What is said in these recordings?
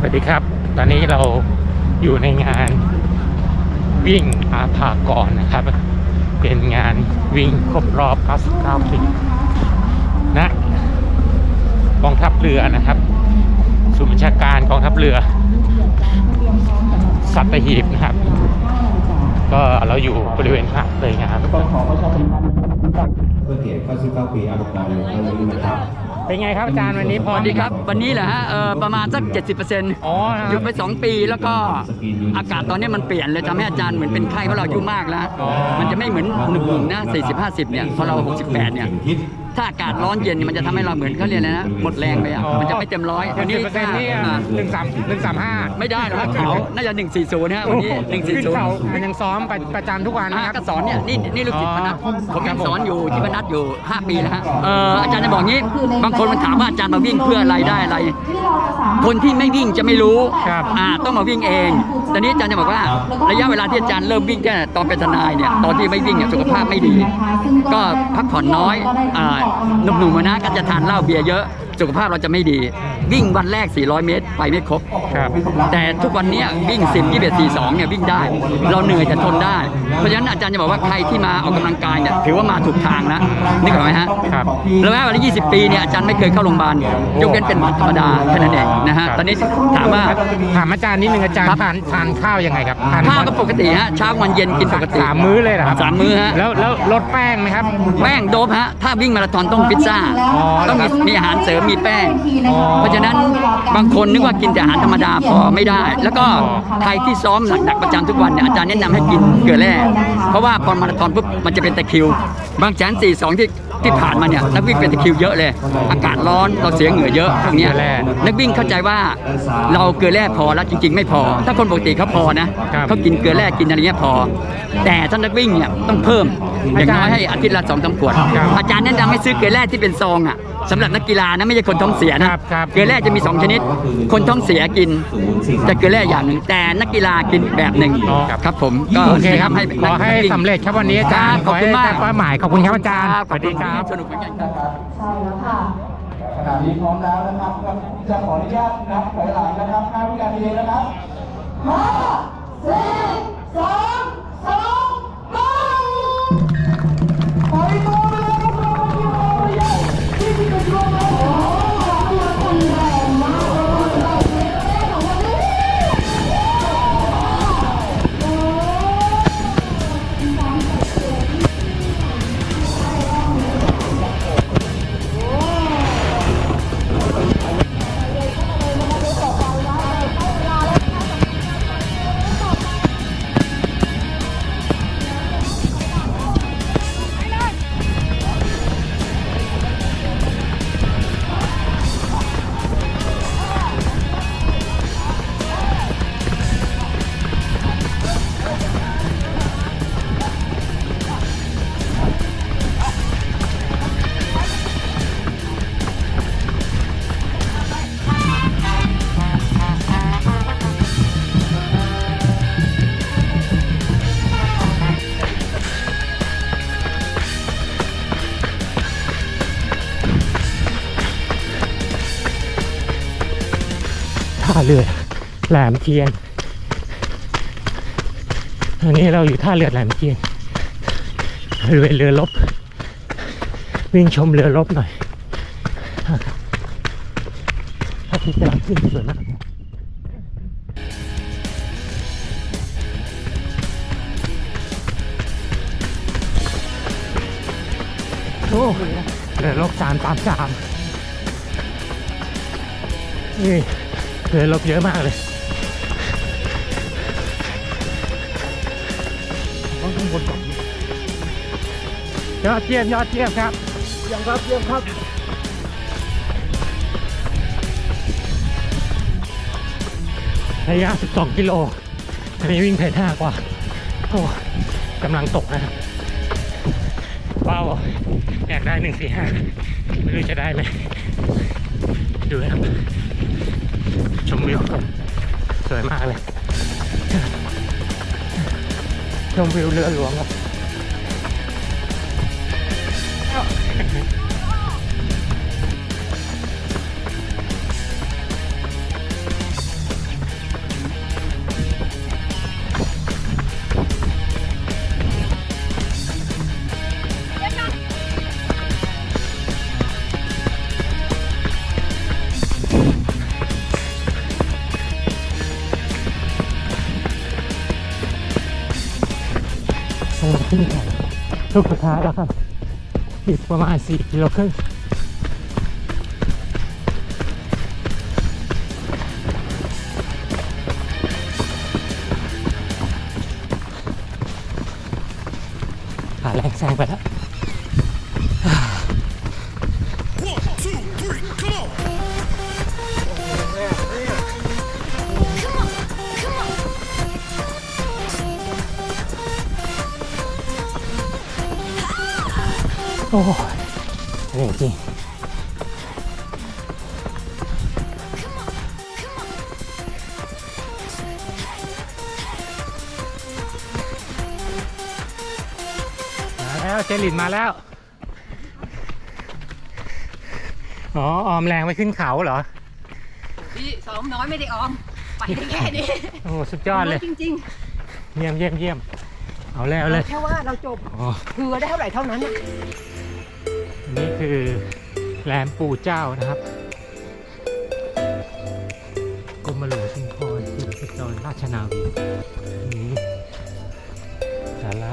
สวัสดีครับ ตอนนี้เราอยู่ในงานวิ่งอาภากรนะครับ เป็นงานวิ่งครบรอบ 99 ปีนะกองทัพเรือนะครับศูนย์บัญชาการกองทัพเรือ สัตหีบนะครับ ก็เราอยู่บริเวณหาดเลยงานต้องขอประชาสัมพันธ์เพื่อเกียรติ99ปีอาภากรในครั้งนี้นะครับ เป็นไงครับอาจารย์วันนี้พสร้อมวัสดีครับ วันนี้เหรอฮะเออประมาณสัก 70%อ๋อนะคหยุรัดบไป 2 ปีแล้วก็อากาศตอนนี้มันเปลี่ยนเลยทำให้อาจารย์เหมือนเป็นไข้เพราะเราอายุมากแล้วอ๋อมันจะไม่เหมือนหนุ่มๆนะ40 50 เนี่ยพอเรา 68 เนี่ย ถ้าอากาศร้อนเย็นมันจะทำให้เราเหมือนเขาเรียกอะไรนะ หมดแรงไปอะ มันจะไม่เต็มร้อยวัวันนนี้นี้เปอร์เซ็นต์นี่อ่าหนึ่งสามหนึ่งสามห้าไม่ได้หรอกครับเขาน่าจะ 140นะฮะวันนี้ ขึ้นเขา140 มันยังซ้อมประประจำทุกวันอ่านะครับก็สอนเนี่ยนี่นี่ลูกศิษย์พนัทอ๋อผมยังครับผมสอนอยู่ที่พนัทอยู่ 5 ปีแล้วฮะเอออาจารย์จะบอกงี้ บางคนมันถามว่าอาจารย์มาวิ่งเพื่ออะไรได้อะไร คนที่ไม่วิ่งจะไม่รู้ครับ อ่าต้องมาวิ่งเองตอนนี้อาจารย์จะบอกว่า ระยะเวลาที่อาจารย์เริ่มวิ่งแค่ตอนเป็นทนายเนี่ยตอนที่ไม่วิ่งเนี่ยสุขภาพไม่ดี ก็พักผ่อนน้อยอ่าหนุ่มๆอะนะก็จะทานเหล้าเบียร์เยอะ สุขภาพเราจะไม่ดี วิ่งวันแรก 400 เมตร ไปไม่ครบ ครับแต่ทุกวันเนี้ยวิ่ง 10 21 42เนี่ยวิ่งได้ เราเหนื่อยแต่ทนได้ เพราะฉะนั้นอาจารย์จะบอกว่าใครที่มาออกกำลังกายเนี่ยถือว่ามาถูกทางนะนี่ก่อนไหมฮะครับแล้วแม้วันที่20 ปีเนี่ยอาจารย์ไม่เคยเข้าโรงพยาบาลยกเว้นเป็นหวัดธรรมดาแค่นั้นเองนะฮะครับตอนนี้ถามว่าถามอาจารย์นิดนึงอาจารย์ครับทานทานข้าวยังไงครับทนข้าวก็ปกติฮะเช้าวันเย็นกินปกติสามมื้อเลยเหรอครับสามมื้อฮะแล้วแล้วลดแป้งไหมครับแป้งโดบฮะถ้าวิ่งมาราธอนต้องพิซซ่าอ๋อต้องเหรอครับมีมีอาหารเสริมมีแป้งอ๋อเพราะฉะนั้นบางคนนึกว่ากินแต่อาหารธรรมดาพอไม่ได้ แล้วก็ใครที่ซ้อมหนักๆประจำทุกวันเนี่ยอาจารย์แนะนำให้กินเกลือแร่เพราะว่าพอมาราธอนปุ๊บมันจะเป็นตะคริว บางแสนสี่สองที่ ที่ผ่านมาเนี่ยนักวิ่งเป็นตะคริวเยอะเลย อากาศร้อนเราเสียเหงื่อเยอะพวกเนี้ยเกลือแร่นักวิ่งเข้าใจว่าเราเกลือแร่พอแล้วจริง ๆ ไม่พอ ถ้าคนปกติเขาพอนะครับเขากินเกลือแร่กินอะไรเงี้ยพอ แต่ถ้านักวิ่งเนี่ยต้องเพิ่มอย่างน้อยให้อาทิตย์ละสองสามขวดครับอาจารย์แนะนำให้ซื้อเกลือแร่ที่เป็นซองอะสำหรับนักกีฬานะไม่ใช่คนท้องเสียนะครับครับเกลือแร่จะมี 2 ชนิด คนท้องเสียกินแต่เกลือแร่อย่างหนึ่งแต่นักกีฬากินแบบหนึ่งอ๋อครับผมก็โอเคครับให้ขอให้สำเร็จครับวันนี้อาจารย์ขอบคุณมากขอให้ได้เป้าหมายขอบคุณครับอาจารย์ครับสวัสดีครับครับสนุกเหมือนกันครับ ใช่แล้วค่ะ ขณะนี้พร้อมแล้วนะครับจะขออนุญาตนับถอยหลังนะครับ5วิการเทียนะครับห้าสี่สองสอง ท่าเรือแหลมเทียนอันนี้เราอยู่ท่าเรือแหลมเทียนบริเวณเรือรบวิ่งชมเรือรบหน่อยพระอาทิตย์กำลังขึ้นสวยมากโอ้เรือรบสามสามสามนี่ เรือรบเยอะมากเลยต้องข้างบนก่อนยอดเยี่ยมยอดเยี่ยมครับเยี่ยมครับเยี่ยมครับระยะ 12 กิโล อันนี้วิ่งเพจห้ากว่า โอ้กำลังตกนะครับเป้าอยากได้ 145 ไม่รู้จะได้ไหมดูนะครับ ชมวิวสวยมากเลย ชมวิวเรือหลวงครับ ขึ้นเขาลูกสุดท้ายแล้วครับอีกประมาณ 4 กิโลครึ่งหาแรงแซงไปแล้ว อ้ยเหนื่อยจริงมาแล้วเจลินมาแล้ว อ๋อ ออมแรงไปขึ้นเขาเหรอ พี่ซ้อมน้อยไม่ได้ออม ไปได้แค่นี้โอ้โหสุดยอดเลย จริงเยี่ยมเยี่ยมเยี่ยมเอาแล้วเอาเลยๆแค่ว่าเราจบ อ๋อ คือได้เท่าไหร่เท่านั้นน่ะอั นี่คือแรมปู่เจ้านะครับกรมหลวงชุมพรสิริจรราชนาวีนนี้ศาลา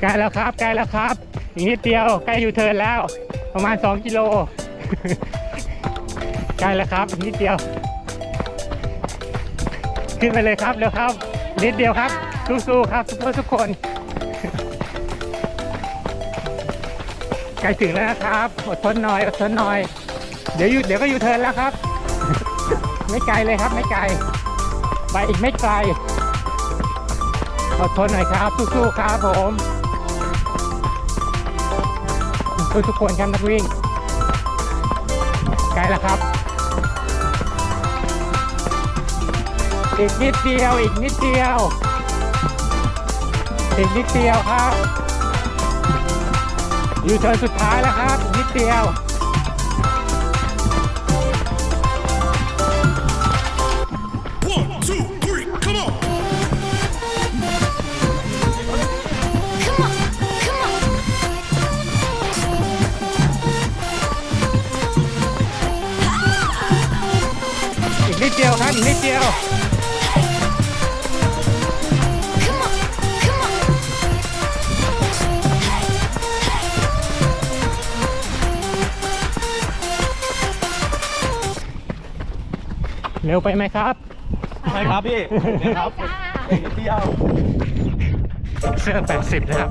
ใกล้แล้วครับใกล้แล้วครับอีกนิดเดียวใกล้ยูเทิร์นแล้ว ประมาณ 2 กิโลใกล้แล้วครับอีกนิดเดียว ขึ้นไปเลยครับเร็วครับนิดเดียวครับสู้ๆครับทุกคนทุกคนใกล้ถึงแล้วนะครับอดทนหน่อยอดทนหน่อย เดี๋ยวอยู่เดี๋ยวก็อยูเทิร์นแล้วครับ ไม่ไกลเลยครับไม่ไกล ไปอีกไม่ไกล อดทนหน่อยครับสู้ๆครับผมสู้ทุกคนครับนักวิ่งใกล้แล้วครับ อีกนิดเดียวอีกนิดเดียว อีกนิดเดียวครับ อยู่เทิร์นสุดท้ายแล้วครับนิดเดียว นิดเดียวครับอีกนิดเดียวเร็วไปไหมครับใช่ครับพี่ครับเที่ยวเสื้อ80นะครับ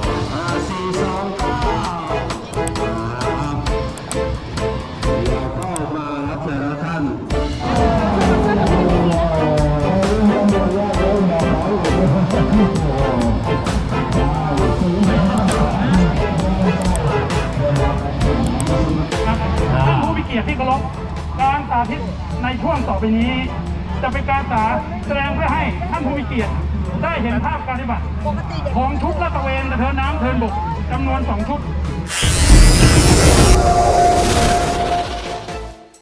ธิตในช่วงต่อไปนี้ จะเป็นการสาแสดงเพื่อให้ท่านผู้มีเกียรติได้เห็นภาพการปฏิบัติของชุดลาดตระเวนเทินน้ำเทินบกจำนวนสองชุด